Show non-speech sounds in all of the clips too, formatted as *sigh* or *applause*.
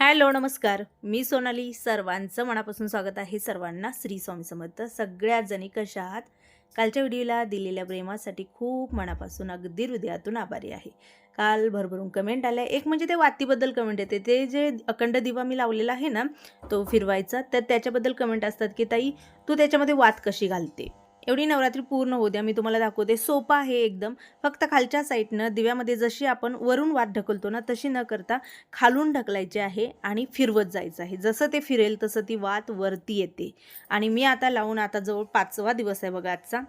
Hello नमस्कार. मी सोनाली. सर्वांचं मनापासून स्वागत आहे. सर्वांना श्री स्वामी समर्थ. सगळ्यात जणी कशा आहात? कालच्या व्हिडिओला दिलेल्या प्रेमासाठी खूप मनापासून अगदी हृदयातून आभारी आहे. काल भरभरून कमेंट आल्या. एक म्हणजे ते वातीबद्दल कमेंट येते. ते जे अखंड दिवा मी लावलेला आहे ना तो फिरवायचा. तर त्याच्याबद्दल कमेंट असतात की ताई तू त्याच्यामध्ये वात कशी घालते? एवढी नवरात्री पूर्ण होऊ द्या मी तुम्हाला दाखवते. सोपा आहे एकदम. फक्त खालच्या साईडनं दिव्यामध्ये जशी आपण वरून वात ढकलतो ना तशी न करता खालून ढकलायची आहे आणि फिरवत जायचं आहे. जसं ते फिरेल तसं ती वात वरती येते. आणि मी आता लावून आता जवळ पाचवा दिवस आहे बघा आजचा.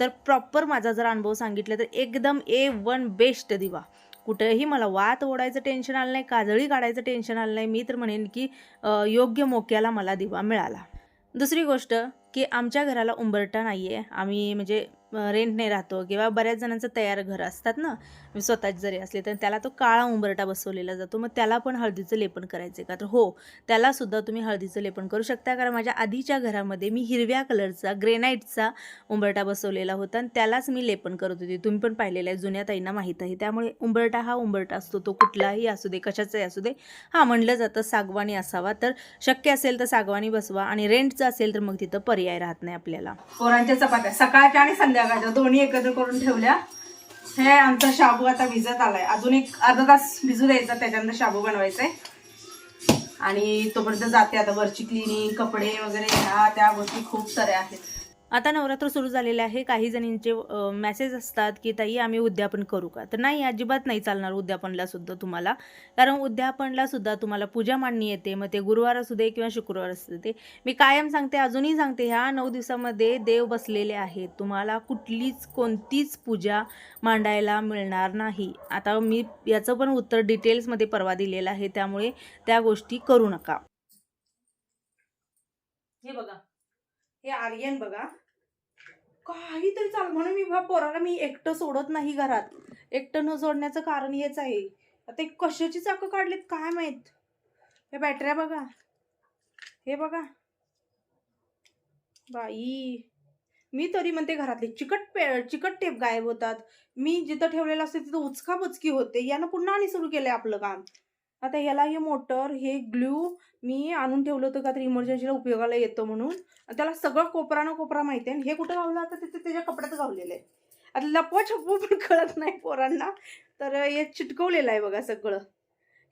तर प्रॉपर माझा जर अनुभव सांगितला तर एकदम ए वन बेस्ट दिवा. कुठेही मला वात ओढायचं टेन्शन आलं नाही काजळी काढायचं टेन्शन आलं नाही मी तर म्हणेन की योग्य मोक्याला मला दिवा मिळाला. दुसरी गोष्ट की आमच्या घराला उंबरटा नाही आहे आम्ही म्हणजे रेंटने राहतो किंवा बऱ्याच जणांचं तयार घर असतात ना मी स्वतःच जरी असले तर त्याला तो काळा उंबरटा बसवलेला जातो. मग त्याला पण हळदीचं लेपन करायचं का? तर हो त्यालासुद्धा तुम्ही हळदीचं लेपन करू शकता. कारण माझ्या आधीच्या घरामध्ये मी हिरव्या कलरचा ग्रेनाईटचा उंबरटा बसवलेला होता आणि त्यालाच मी लेपन करत होते. तुम्ही पण पाहिलेलं आहे जुन्या ताईंना माहीत आहे. त्यामुळे उंबरटा हा उंबरटा असतो. तो कुठलाही असू दे कशाचाही असू दे. हां म्हणलं जातं सागवानी असावा. तर शक्य असेल तर सागवानी बसवा आणि रेंटचं असेल तर मग तिथं पर्याय राहत नाही आपल्याला. पोरांच्या चपात्या. सकाळच्या आणि संध्याकाळच्या. दोन्ही एकत्र करून ठेवल्या. हे आमचा शाबू आता भिजत आलाय. अजून एक अर्धा तास भिजू द्यायचा त्याच्यानंतर शाबू बनवायचाय. आणि तोपर्यंत जाते आता वरची क्लिनिंग कपडे वगैरे ह्या त्या गोष्टी खूप साऱ्या आहेत. आता नवरात्र सुरू झालेले आहे. काही जणींचे मेसेज असतात की ताई आम्ही उद्यापन करू का? तर नाही अजिबात नाही चालणार उद्यापनला सुद्धा तुम्हाला. कारण उद्यापनला सुद्धा तुम्हाला पूजा मांडणी येते. मग ते गुरुवार असू दे किंवा शुक्रवार असू दे मी कायम सांगते अजूनही सांगते ह्या नऊ दिवसामध्ये देव बसलेले आहेत. तुम्हाला कुठलीच कोणतीच पूजा मांडायला मिळणार नाही. आता मी याचं पण उत्तर डिटेल्समध्ये परवा दिलेलं आहे. त्यामुळे त्या गोष्टी करू नका. हे बघा. हे आर्यन बघा. काहीतरी चाल. म्हणून मी पोराला मी एकटं सोडत नाही घरात. एकटं न सोडण्याचं कारण हेच आहे. आता कशाची चाकं काढलीत काय माहीत? हे बॅटऱ्या बघा. हे बघा. बाई. मी तरी म्हणते घरातले चिकट पे चिकट टेप गायब होतात. मी जिथं ठेवलेलं असते तिथं उचकाबुचकी होते. यानं पुन्हा आणि सुरू केलं आपलं काम. आता ह्याला हे मोटर हे ग्ल्यू मी आणून ठेवलं होतं का तर इमर्जन्सीला उपयोगाला येतो म्हणून. त्याला सगळं कोपरा ना कोपरा माहिती आहे. आणि हे कुठं गावलं? आता तिथे त्याच्या कपड्यात गावलेलं आहे. आता लपवा छपवू पण कळत नाही पोरांना. तर हे चिटकवलेलं आहे बघा सगळं.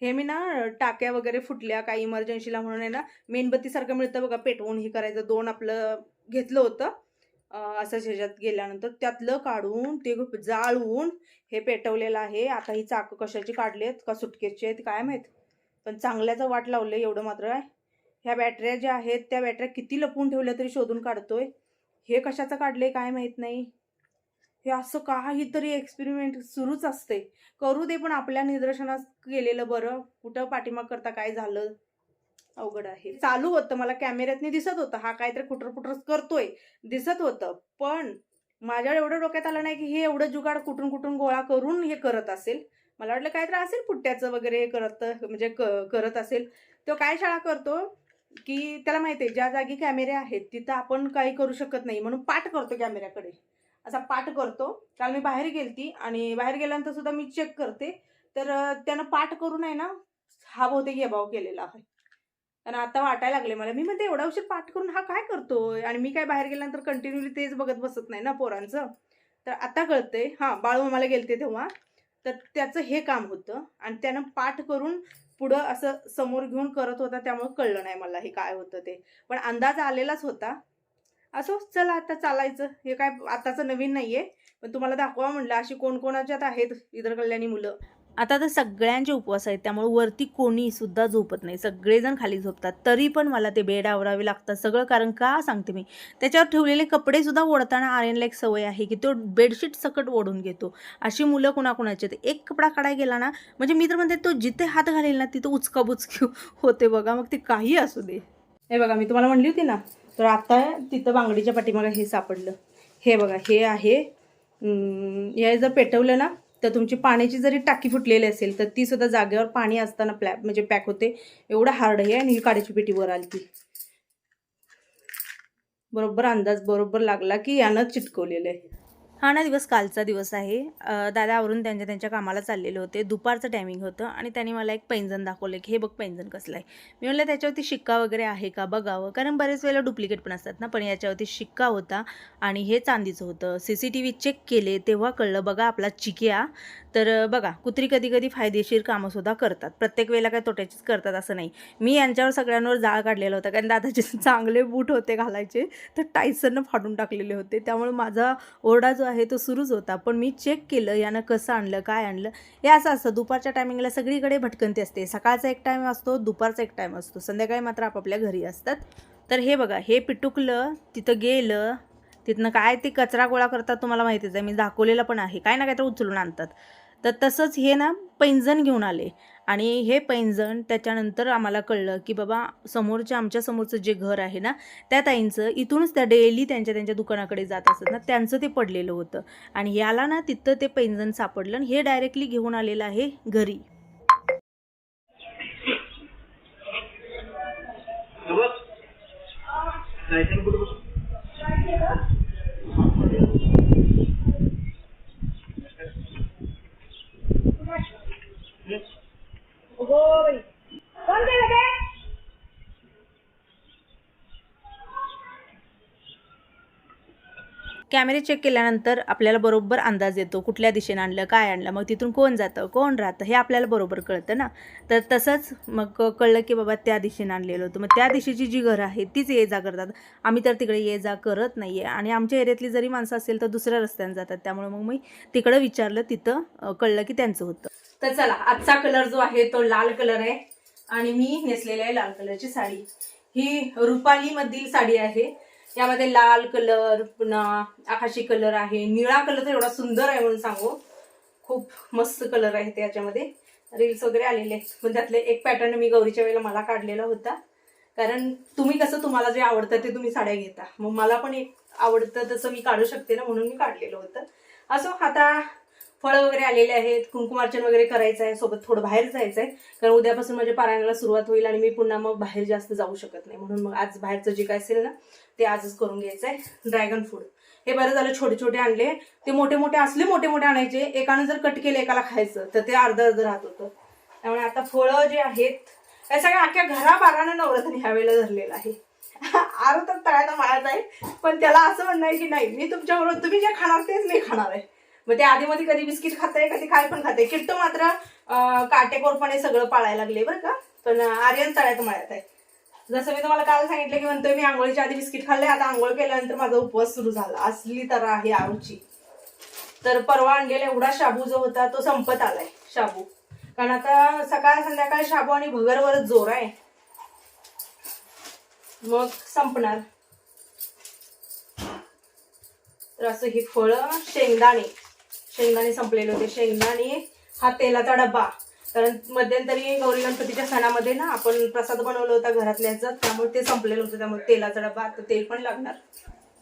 हे मी ना टाक्या वगैरे फुटल्या काही इमर्जन्सीला म्हणून आहे ना. मेणबत्तीसारखं मिळतं बघा पेटवून हे करायचं. दोन आपलं घेतलं होतं. असं असंच ह्याच्यात गेल्यानंतर त्यातलं काढून ते जाळून हे पेटवलेलं आहे. आता ही चाकं कशाची काढलेत? का सुटकेची आहेत? काय माहीत? पण चांगल्याचं वाट लावलं एवढं मात्र. आहे ह्या बॅटऱ्या ज्या आहेत त्या बॅटऱ्या किती लपवून ठेवल्या तरी शोधून काढतोय. हे कशाचं काढले काय माहीत नाही. हे असं काहीतरी एक्सपेरिमेंट सुरूच असते करू दे पण आपल्या निदर्शनास केलेलं बरं. कुठं पाठीमाग करता काय झालं? अवघड आहे. चालू होतं. मला कॅमेऱ्यातनी दिसत होतं. हा काहीतरी कुटर कुटर करतोय. दिसत होतं. पण माझ्या एवढं डोक्यात आलं नाही की हे एवढं जुगाड कुठून कुठून गोळा करून हे करत असेल. मला वाटलं काहीतरी असेल पुट्ट्याचं वगैरे हे करत म्हणजे क- करत असेल. तो काय शाळा करतो की त्याला माहिती आहे ज्या जागी कॅमेरे आहेत तिथं आपण काही करू शकत नाही. म्हणून पाठ करतो कॅमेऱ्याकडे. असा पाठ करतो. काल मी बाहेर गेलती आणि बाहेर गेल्यानंतर सुद्धा मी चेक करते. तर त्यानं पाठ करून आहे ना हा बहुतेक येभाव केलेला आहे. आणि आता वाटायला लागले मला. मी म्हणते एवढा उशीर पाठ करून हा काय करतोय? आणि मी काय बाहेर गेल्यानंतर कंटिन्युअली तेच बघत बसत नाही ना पोरांचं. तर आता कळतंय. हां बाळू मला गेलते तेव्हा. तर त्याचं हे काम होतं आणि त्यानं पाठ करून पुढं असं समोर घेऊन करत होता त्यामुळे कळलं नाही मला हे काय होतं ते. पण अंदाज आलेलाच होता. असो चला आता चालायचं. हे काय आताचं नवीन नाहीये. पण तुम्हाला दाखवा म्हणलं अशी कोण कोणाच्यात आहेत इतर कल्याणी मुलं? आता तर सगळ्यांचे उपवास आहेत त्यामुळे वरती कोणीसुद्धा झोपत नाही. सगळेजण खाली झोपतात. तरी पण मला ते बेड आवरावे लागतात. सगळं कारण का सांगते मी? त्याच्यावर ठेवलेले कपडेसुद्धा ओढताना आर्यनला एक सवय आहे की तो बेडशीट सकट ओढून घेतो. अशी मुलं कुणाकुणाची आहेत. एक कपडा काढाय गेला ना म्हणजे मी तर म्हणते तो जिथे हात घालेल ना तिथं उचकाबुचकी होते बघा. मग ते काही असू दे. हे बघा मी तुम्हाला म्हणली होती ना तर आता तिथं बांगडीच्या पाठीमागे हे सापडलं. हे बघा हे आहे. हे जर पेटवलं ना तर तुमची पाण्याची जरी टाकी फुटलेली असेल तर ती सुद्धा जागेवर पाणी असताना प्लॅ म्हणजे पॅक होते. एवढं हार्ड आहे आणि ही काड्याची पेटी वर आली ती. बरोबर अंदाज बरोबर लागला की यानं चिटकवलेलं आहे. हा ना दिवस कालचा दिवस आहे. दादावरून दादा आवरून त्यांच्या त्यांच्या कामाला चाललेले होते. दुपारचं टायमिंग होतं आणि त्यांनी मला एक पैंजण दाखवलं की हे बघ पैंजण कसलं आहे. मी म्हटलं त्याच्यावरती शिक्का वगैरे आहे का? बघावं. कारण बरेच वेळेला डुप्लिकेट पण असतात ना. पण याच्यावरती शिक्का होता आणि हे चांदीचं होतं. C C T V check केले तेव्हा कळलं बघा आपला चिक्या. तर बघा कुत्री कधी कधी फायदेशीर कामंसुद्धा करतात. प्रत्येक वेळेला काय तोट्याचीच करतात असं नाही. मी यांच्यावर सगळ्यांवर जाळ काढलेला होता. कारण दादाचे *laughs* चांगले बूट होते घालायचे. तर टायसरनं फाडून टाकलेले होते. त्यामुळे माझा ओरडा जो आहे तो सुरूच होता. पण मी चेक केलं यानं कसं आणलं काय आणलं? हे असं असतं दुपारच्या टायमिंगला सगळीकडे भटकंती असते. सकाळचा एक टाईम असतो दुपारचा एक टाईम असतो. संध्याकाळी मात्र आपापल्या घरी असतात. तर हे बघा हे पिटुकलं तिथं गेलं तिथनं काय ते कचरा गोळा करतात तुम्हाला माहितीच आहे. मी दाखवलेलं पण आहे. काय ना काय तर उचलून आणतात. तर तसंच हे ना पैंजण घेऊन आले. आणि हे पैंजण त्याच्यानंतर आम्हाला कळलं की बाबा समोरच्या आमच्या समोरचं जे घर आहे ना त्या ताईंचं इथूनच त्या डेली त्यांच्या त्यांच्या दुकानाकडे जात असत ना त्यांचं ते पडलेलं होतं. आणि याला ना तिथं ते पैंजण सापडलं आणि हे डायरेक्टली घेऊन आलेलं आहे घरी. कॅमेरे चेक केल्यानंतर आपल्याला बरोबर अंदाज येतो कुठल्या दिशेने आणलं काय आणलं मग तिथून कोण जातं कोण राहतं हे आपल्याला बरोबर कळतं ना? तर तसंच मग कळलं की बाबा त्या दिशेने आणलेलं होतं. मग त्या दिशेची जी घरं आहेत तीच ये जा करतात. आम्ही तर तिकडे ये जा करत नाही आहे आणि आमच्या एरियातली जरी माणसं असेल तर दुसऱ्या रस्त्याने जातात. त्यामुळे मग मी तिकडं विचारलं तिथं कळलं की त्यांचं होतं. तर चला आजचा कलर जो आहे तो लाल कलर आहे. आणि मी नेसलेली आहे लाल कलरची साडी. ही रुपाली मधील साडी आहे. यामध्ये लाल कलर पुन्हा आकाशी कलर आहे. निळा कलर तर एवढा सुंदर आहे म्हणून सांगू. खूप मस्त कलर आहे त्याच्यामध्ये रील्स वगैरे आलेले आहेत. पण त्यातले एक पॅटर्न मी गौरीच्या वेळेला मला काढलेला होता. कारण तुम्ही कसं तुम्हाला जे आवडतं ते तुम्ही साड्या घेता. मग मला पण एक आवडतं तसं मी काढू शकते ना म्हणून मी काढलेलं होतं. असो आता फळं वगैरे आलेले आहेत कुंकुमार्चन वगैरे करायचं आहे सोबत थोडं बाहेर जायचं आहे कारण उद्यापासून माझ्या पारायणाला सुरुवात होईल आणि मी पुन्हा मग बाहेर जास्त जाऊ शकत नाही. म्हणून मग आज बाहेरचं जे काय असेल ना ते आजच करून घ्यायचं आहे ड्रॅगन फ्रूट हे बरं झालं छोटे छोटे आणले. ते मोठे मोठे असले मोठे मोठे आणायचे. एकानं जर कट केले एकाला खायचं तर ते अर्ध अर्ध राहत होतं. त्यामुळे आता फळं जे आहेत या सगळ्या अख्ख्या घराबारानं नवरात्र ह्या वेळेला धरलेलं आहे. आरो तर तळ्याचा माळात आहे पण त्याला असं म्हणणं आहे की नाही मी तुमच्याबरोबर तुम्ही जे खाणार तेच मी खाणार आहे. मग ते आधीमध्ये कधी बिस्किट खाते कधी काय पण खाते किट्टू मात्र काटेकोरपणे सगळं पाळायला लागले बरं का. पण आर्यन तळ्यात मळ्यात आहे. जसं मी तुम्हाला काल सांगितलं की म्हणतोय मी आंघोळीच्या आधी बिस्किट खाल्ले आता आंघोळ केल्यानंतर माझा उपवास सुरू झाला. असली तर आहे आरूची तर परवा आणलेला एवढा शाबू जो होता तो संपत आलाय शाबू. कारण आता सकाळ संध्याकाळ शाबू आणि भगरवरच जोर आहे. मग संपणार. तर असं ही फळं शेंगदाणे. शेंगदाणे संपलेले होते. शेंगदाणे हा तेलाचा डब्बा. कारण मध्यंतरी गौरी गणपतीच्या सणामध्ये ना आपण प्रसाद बनवला होता घरातल्याचा त्यामुळे ते संपलेलं होतं. त्यामुळे तेलाचा डब्बा. आता तेल पण लागणार.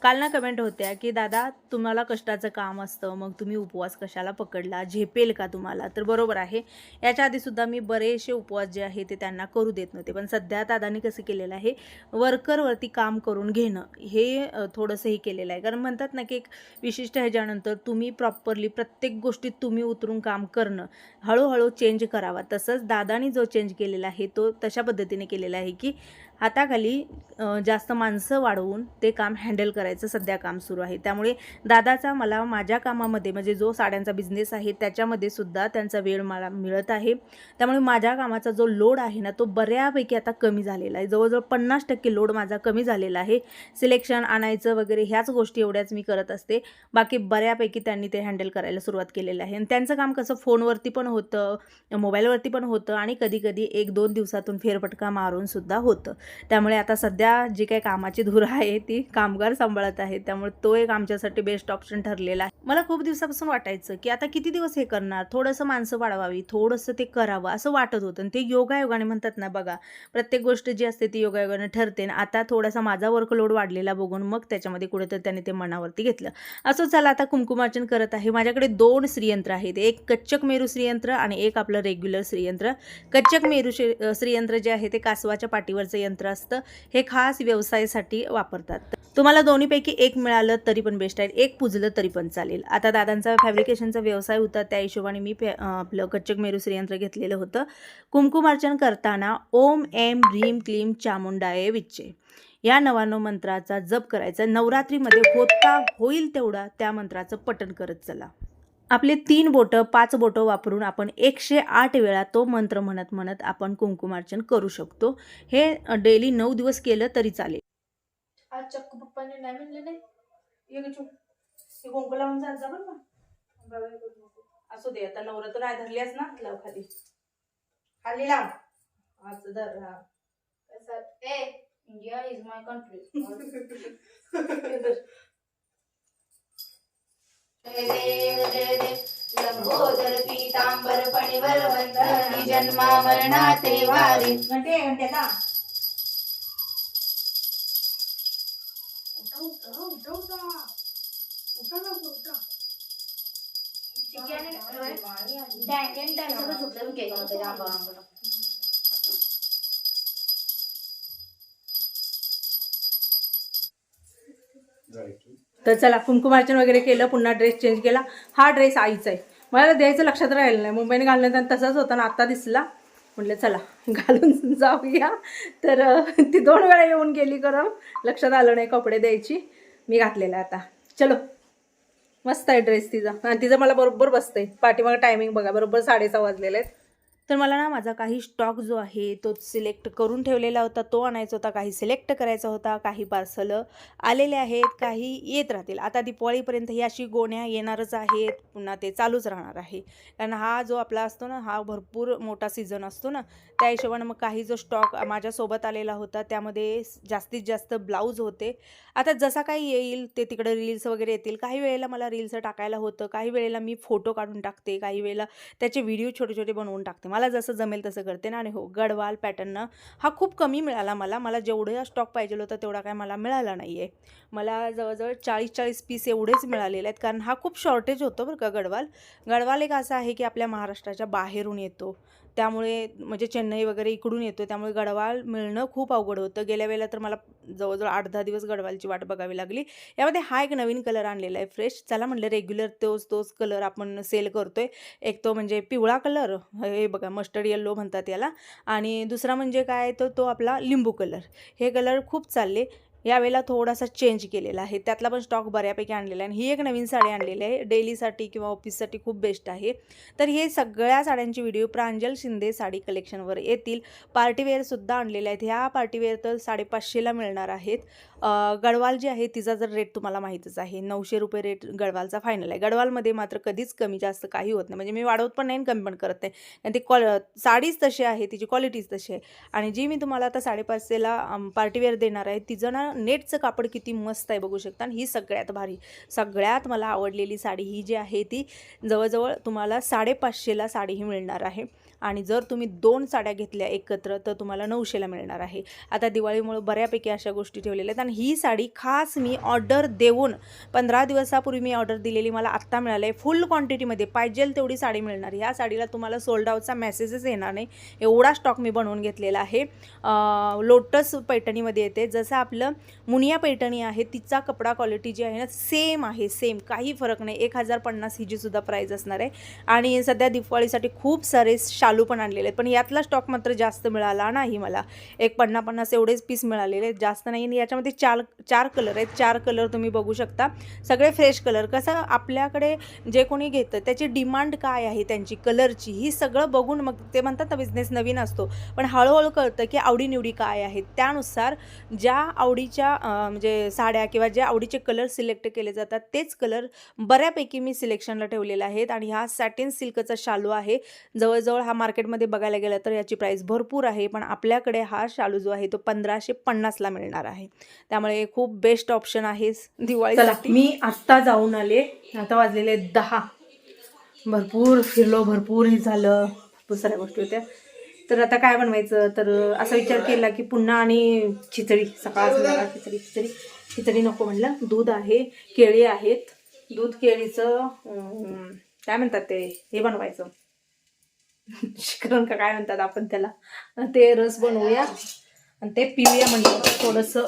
काल ना कमेंट होत्या की दादा तुम्हाला कष्टाचं काम असतं मग तुम्ही उपवास कशाला पकडला? झेपेल का तुम्हाला? तर बरोबर आहे. याच्या आधीसुद्धा मी बरेचसे उपवास जे आहे ते त्यांना करू देत नव्हते. पण सध्या दादानी कसं केलेलं आहे वर्करवरती काम करून घेणं हे थोडंसं हे केलेलं आहे. कारण म्हणतात ना की एक विशिष्ट ह्याच्यानंतर तुम्ही प्रॉपरली प्रत्येक गोष्टीत तुम्ही उतरून काम करणं हळूहळू चेंज करावा. तसंच दादानी जो चेंज केलेला आहे तो तशा पद्धतीने केलेला आहे की हाताखाली जास्त माणसं वाढवून ते काम हँडल करायचं सध्या काम सुरू आहे. त्यामुळे दादाचा मला माझ्या कामामध्ये म्हणजे जो साड्यांचा बिझनेस आहे त्याच्यामध्ये सुद्धा त्यांचा वेळ मला मिळत आहे. त्यामुळे माझ्या कामाचा जो लोड आहे ना तो बऱ्यापैकी आता कमी झालेला आहे. जवळजवळ पन्नास टक्के लोड माझा कमी झालेला आहे. सिलेक्शन आणायचं वगैरे ह्याच गोष्टी एवढ्याच मी करत असते. बाकी बऱ्यापैकी त्यांनी ते हँडल करायला सुरुवात केलेलं आहे. आणि त्यांचं काम कसं फोनवरती पण होतं मोबाईलवरती पण होतं आणि कधी कधी एक दोन दिवसातून फेरफटका मारून सुद्धा होतं. त्यामुळे आता सध्या जी काही कामाची धूर *laughs* आहे ती कामगार सांभाळत आहे त्यामुळे तो एक आमच्यासाठी बेस्ट ऑप्शन ठरलेला आहे. मला खूप दिवसापासून वाटायचं की आता किती दिवस हे करणार? थोडंसं माणसं वाढवावी थोडंसं ते करावं असं वाटत होतं. आणि ते योगायोगाने म्हणतात ना बघा प्रत्येक गोष्ट जी असते ती योगायोगाने ठरते. आणि आता थोडासा माझा वर्कलोड वाढलेला बघून मग त्याच्यामध्ये कुठेतरी त्याने ते मनावरती घेतलं. असं चला आता कुंकुमार्चन करत आहे. माझ्याकडे दोन श्रीयंत्र आहेत. एक कच्चक मेरू श्रीयंत्र आणि एक आपलं रेग्युलर श्रीयंत्र. कच्चक मेरू श्रीयंत्र जे आहे ते कासवाच्या पाठीवरचं यंत्र असतं. हे खास व्यवसायासाठी वापरतात. तुम्हाला दोन्हीपैकी एक मिळालं तरी पण बेस्ट आहे. एक पुजलं तरी पण चालेल. आता दादांचा फॅब्रिकेशनचा व्यवसाय होता. त्या हिशोबाने मी आपलं कच्चक मेरू यंत्र घेतलेलं होतं. कुमकुमार्चन करताना ओम एम ह्रीम क्लीम चामुंडाये विच्चे. या नवानो मंत्राचा जप करायचा. नवरात्रीमध्ये होता होईल तेवढा त्या मंत्राचं पठण करत चला. आपले तीन बोटं पाच बोटं वापरून आपण एकशे आठ वेळा तो मंत्र म्हणत म्हणत आपण कुंकुमार्चन करू शकतो. हे डेली नऊ दिवस केलं तरी चालेल. आज चक्क पप्पाने नाही म्हणले नाही? कुंकू लावून जात जा बरं. असू दे आता नवरात्र आहे धरल्यास ना. लाव खाली. खाली लाव. आज धर हा. Hey, India is my *laughs* country. हे धर. जय देव देव लंबोदर पीतांबर फणीवर बंधनी जन्मा मरणाते वारी घंटे घंटे ना उठा उठा उठा उठा उठा लवकर उठा चिकन डॅन डॅन डॅन सगळं झोपलं मी केलं होतं जांभा तर चला कुंकुमार्चन वगैरे केलं पुन्हा ड्रेस चेंज केला. हा ड्रेस आईचा आहे. मला द्यायचं लक्षात राहिलं नाही. मुंबईने घालण्यात तसाच होता ना आता दिसला. म्हटलं चला घालून *laughs* जाऊया. तर ती दोन वेळा येऊन गेली करम लक्षात आलं नाही कपडे द्यायची. मी घातलेला आता. चलो. मस्त आहे ड्रेस तिचा. आणि तिचं मला बरोबर बसतंय. पाठीमागं टायमिंग बघा. बरोबर साडेसहा वाजलेले आहेत. तर मला ना माझा काही स्टॉक जो आहे तो सिलेक्ट करून ठेवलेला होता तो आणायचा होता काही सिलेक्ट करायचा होता काही पार्सल आलेले आहेत काही येत राहतील. आता दिवाळीपर्यंत ही अशी गोण्या येणारच आहेत पुन्हा ते चालूच राहणार आहे. कारण हा जो आपला असतो ना हा भरपूर मोठा सीझन असतो ना त्या हिशोबानं मग काही जो स्टॉक माझ्यासोबत आलेला होता त्यामध्ये जास्तीत जास्त ब्लाऊज होते. आता जसा काही येईल ते तिकडे रील्स वगैरे येतील. काही वेळेला मला रील्स टाकायला होतं काही वेळेला मी फोटो काढून टाकते काही वेळेला त्याचे व्हिडिओ छोटे छोटे बनवून टाकते. मला मला जसं जमेल तसं करते ना. आणि हो गडवाल पॅटर्न हा खूप कमी मिळाला मला. मला जेवढा स्टॉक पाहिजे होता तेवढा काय मला मिळाला नाही आहे मला जवळजवळ चाळीस चाळीस पीस एवढेच मिळालेले आहेत. कारण हा खूप शॉर्टेज होतो बरं का गडवाल. गडवाल एक असा आहे की आपल्या महाराष्ट्राच्या बाहेरून येतो. त्यामुळे म्हणजे चेन्नई वगैरे इकडून येतो त्यामुळे गडवाल मिळणं खूप अवघड होतं. गेल्या वेळेला तर मला जवळजवळ आठ दहा दिवस गडवालची वाट बघावी लागली. यामध्ये हा एक नवीन कलर आणलेला आहे फ्रेश चला म्हटलं रेग्युलर तोच तोच कलर आपण सेल करतोय. एक तो म्हणजे पिवळा कलर हे बघा मस्टर्ड येल्लो म्हणतात याला. आणि दुसरा म्हणजे काय? तर तो आपला लिंबू कलर हे कलर खूप चालले. यावेळेला थोडासा चेंज केलेला आहे. त्यातला पण स्टॉक बऱ्यापैकी आणलेला आहे आणि ही एक नवीन साडी आणलेली आहे. डेलीसाठी किंवा ऑफिससाठी खूप बेस्ट आहे. तर हे सगळ्या साड्यांचे व्हिडिओ प्रांजल शिंदे साडी कलेक्शनवर येतील. पार्टीवेअरसुद्धा आणलेले आहेत. ह्या पार्टीवेअर तर साडेपाचशेला मिळणार आहेत. गडवाल जी आहे तिचा जर रेट तुम्हाला माहीतच आहे. नऊशे रुपये रेट गडवालचा फायनल आहे. गडवालमध्ये मात्र कधीच कमी जास्त काही होत नाही. म्हणजे मी वाढवत पण नाही आणि कमी पण करत नाही. आणि ती क्वाल साडीच तशी आहे तिची क्वालिटीच तशी आहे. आणि जी मी तुम्हाला आता साडेपाचशेला पार्टीवेअर देणार आहे तिचं ना नेटचं कापड किती मस्त आहे बघू शकता. आणि ही सगळ्यात भारी सगळ्यात मला आवडलेली साडी ही जी आहे ती जवळजवळ तुम्हाला साडेपाचशेला साडी ही मिळणार आहे. आणि जर तुम्ही दोन साड्या घेतल्या एकत्र तर तुम्हाला नऊशेला मिळणार आहे. आता दिवाळीमुळे बऱ्यापैकी अशा गोष्टी ठेवलेल्या आहेत आणि ही साडी खास मी ऑर्डर देऊन पंधरा दिवसापूर्वी मी ऑर्डर दिलेली मला आत्ता मिळालं आहे फुल क्वांटिटीमध्ये पाहिजे तेवढी साडी मिळणार. ह्या साडीला तुम्हाला सोल्ड आउटचा मेसेजच येणार नाही. एवढा स्टॉक मी बनवून घेतलेला आहे. लोटस पैठणीमध्ये येते. जसं आपलं मुनिया पैठणी आहे तिचा कपडा क्वालिटी जी आहे ना सेम आहे सेम काही फरक नाही. एक हजार पन्नास ही जी सुद्धा प्राईज असणार आहे. आणि सध्या दिवाळीसाठी खूप सारे शा चालू पण आणलेले आहेत. पण यातला स्टॉक मात्र जास्त मिळाला नाही मला. एक पन्नास पन्नास एवढेच पीस मिळालेले आहेत. जास्त नाही आणि याच्यामध्ये चार चार कलर आहेत. चार कलर तुम्ही बघू शकता. सगळे फ्रेश कलर कसं आपल्याकडे जे कोणी घेतं त्याची डिमांड काय आहे त्यांची? कलरची ही सगळं बघून मग ते म्हणतात ना बिझनेस नवीन असतो. पण हळूहळू कळतं की आवडीनिवडी काय आहेत. त्यानुसार ज्या आवडीच्या म्हणजे साड्या किंवा ज्या आवडीचे कलर सिलेक्ट केले जातात तेच कलर बऱ्यापैकी मी सिलेक्शनला ठेवलेले आहेत. आणि हा सॅटिन सिल्कचा शालू आहे. जवळजवळ हा मार्केटमध्ये बघायला गेलं तर याची प्राईस भरपूर आहे पण आपल्याकडे हा शालू जो आहे तो पंधराशे पन्नासला मिळणार आहे. त्यामुळे खूप बेस्ट ऑप्शन आहे दिवाळी मी आत्ता जाऊन आले आता वाजलेले दहा. भरपूर फिरलो भरपूर हे झालं भरपूर साऱ्या गोष्टी होत्या. तर आता काय बनवायचं? तर असा विचार केला की पुन्हा आणि खिचडी सकाळ संध्याकाळ खिचडी खिचडी. खिचडी नको म्हणलं. दूध आहे केळी आहेत. दूध केळीचं काय म्हणतात ते? हे बनवायचं. *laughs* शिकरण का काय म्हणतात आपण त्याला? ते रस बनवूया. आणि ते पिऊया म्हणजे थोडंसं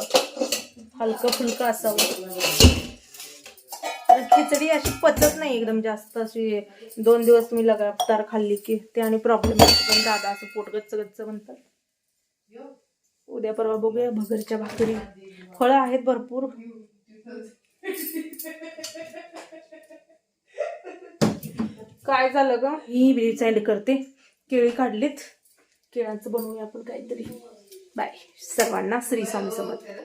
हलकं फुलकं असावं खिचडी अशी पचत नाही एकदम जास्त. अशी दोन दिवस तुम्ही लगातार खाल्ली की ते आणि प्रॉब्लेम पण दादा असं पोट गच्च गच्च म्हणतात. उद्या परवा बघूया भगरच्या भाकरी. फळं आहेत भरपूर. काय झालं ग? ही ब्रीज सँड करते. केळी काढलीत. केळाचं बनवूया आपण काहीतरी. बाय सर्वांना श्री स्वामी समर्थ